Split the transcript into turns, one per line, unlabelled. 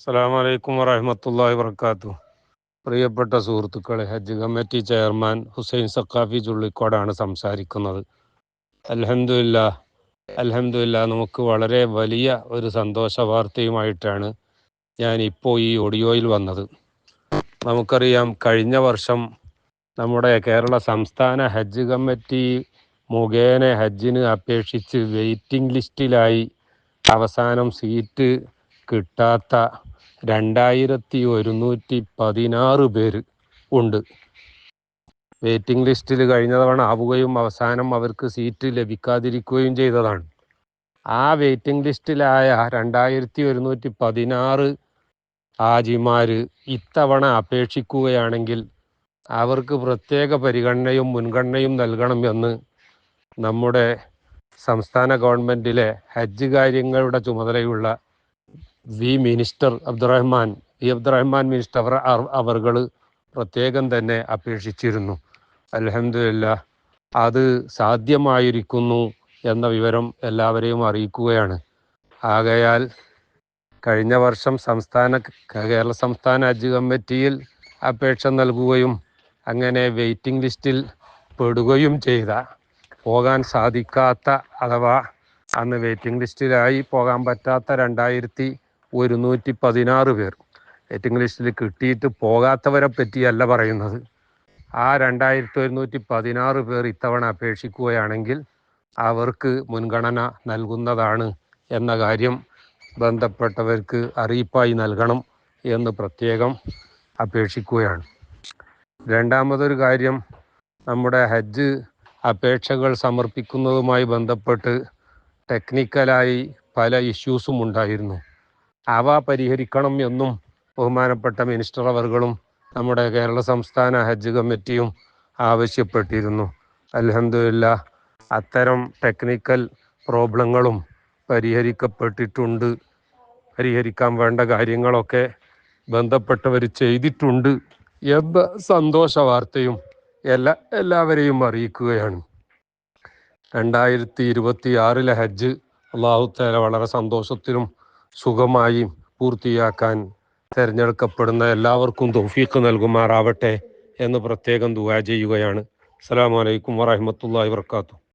അസ്സാം വലൈക്കും വറഹമത്തല്ലാഹി വർക്കാത്തു പ്രിയപ്പെട്ട സുഹൃത്തുക്കളെ ഹജ്ജ് കമ്മിറ്റി ചെയർമാൻ ഹുസൈൻ സക്കാഫി ചുള്ളിക്കോടാണ് സംസാരിക്കുന്നത്. അലഹമില്ല അലഹമില്ല നമുക്ക് വളരെ വലിയ ഒരു സന്തോഷ വാർത്തയുമായിട്ടാണ് ഞാൻ ഇപ്പോൾ ഈ ഓഡിയോയിൽ വന്നത്. നമുക്കറിയാം കഴിഞ്ഞ വർഷം നമ്മുടെ കേരള സംസ്ഥാന ഹജ്ജ് കമ്മിറ്റി മുഖേന ഹജ്ജിന് അപേക്ഷിച്ച് വെയിറ്റിംഗ് ലിസ്റ്റിലായി അവസാനം സീറ്റ് കിട്ടാത്ത രണ്ടായിരത്തി ഒരുന്നൂറ്റി പതിനാറ് പേര് ഉണ്ട്. വെയിറ്റിംഗ് ലിസ്റ്റിൽ കഴിഞ്ഞ തവണ ആവുകയും അവസാനം അവർക്ക് സീറ്റ് ലഭിക്കാതിരിക്കുകയും ചെയ്തതാണ്. ആ വെയിറ്റിംഗ് ലിസ്റ്റിലായ രണ്ടായിരത്തി ഒരുന്നൂറ്റി പതിനാറ് ഹാജിമാർ ഇത്തവണ അപേക്ഷിക്കുകയാണെങ്കിൽ അവർക്ക് പ്രത്യേക പരിഗണനയും മുൻഗണനയും നൽകണം എന്ന് നമ്മുടെ സംസ്ഥാന ഗവൺമെന്റിലെ ഹജ്ജ് കാര്യങ്ങളുടെ ചുമതലയുള്ള V minister Abdurahman V Abdurahman minister അവർ അവർകൾ പ്രത്യേകം തന്നെ അപേക്ഷിച്ചിരുന്നു. അലഹമില്ല അത് സാധ്യമായിരിക്കുന്നു എന്ന വിവരം എല്ലാവരെയും അറിയിക്കുകയാണ്. ആകയാൽ കഴിഞ്ഞ വർഷം സംസ്ഥാന കേരള സംസ്ഥാന ഹജ്ജ് കമ്മിറ്റിയിൽ അപേക്ഷ നൽകുകയും അങ്ങനെ വെയിറ്റിംഗ് ലിസ്റ്റിൽ പെടുകയും ചെയ്ത പോകാൻ സാധിക്കാത്ത അഥവാ അന്ന് വെയിറ്റിംഗ് ലിസ്റ്റിലായി പോകാൻ പറ്റാത്ത രണ്ടായിരത്തി ഒരുന്നൂറ്റി പതിനാറ് പേർ വെയിറ്റിംഗ് ലിസ്റ്റിൽ കിട്ടിയിട്ട് പോകാത്തവരെ പറ്റിയല്ല പറയുന്നത്. ആ രണ്ടായിരത്തി ഒരുന്നൂറ്റി പതിനാറ് പേർ ഇത്തവണ അപേക്ഷിക്കുകയാണെങ്കിൽ അവർക്ക് മുൻഗണന നൽകുന്നതാണ് എന്ന കാര്യം ബന്ധപ്പെട്ടവർക്ക് അറിയിപ്പായി നൽകണം എന്ന് പ്രത്യേകം അപേക്ഷിക്കുകയാണ്. രണ്ടാമതൊരു കാര്യം നമ്മുടെ ഹജ്ജ് അപേക്ഷകൾ സമർപ്പിക്കുന്നതുമായി ബന്ധപ്പെട്ട് ടെക്നിക്കലായി പല ഇഷ്യൂസും ഉണ്ടായിരുന്നു. അവ പരിഹരിക്കണം എന്നും ബഹുമാനപ്പെട്ട മിനിസ്റ്റർ അവർകളും നമ്മുടെ കേരള സംസ്ഥാന ഹജ്ജ് കമ്മിറ്റിയും ആവശ്യപ്പെട്ടിരുന്നു. അലഹമില്ല അത്തരം ടെക്നിക്കൽ പ്രോബ്ലങ്ങളും പരിഹരിക്കപ്പെട്ടിട്ടുണ്ട്. പരിഹരിക്കാൻ വേണ്ട കാര്യങ്ങളൊക്കെ ബന്ധപ്പെട്ടവർ ചെയ്തിട്ടുണ്ട് എന്ന സന്തോഷ വാർത്തയും എല്ലാ എല്ലാവരെയും അറിയിക്കുകയാണ്. രണ്ടായിരത്തി ഇരുപത്തി ആറിലെ ഹജ്ജ് അള്ളാഹുത്തേല വളരെ സന്തോഷത്തിലും സുഖമായി പൂർത്തിയാക്കാൻ തിരഞ്ഞെടുക്കപ്പെടുന്ന എല്ലാവർക്കും തൗഫീഖ് നൽകുമാറാവട്ടെ എന്ന് പ്രത്യേകം ദുവാ ചെയ്യുകയാണ്. അസ്സാം വലൈക്കും വാഹമത്തല്ലാ വർക്കാത്തു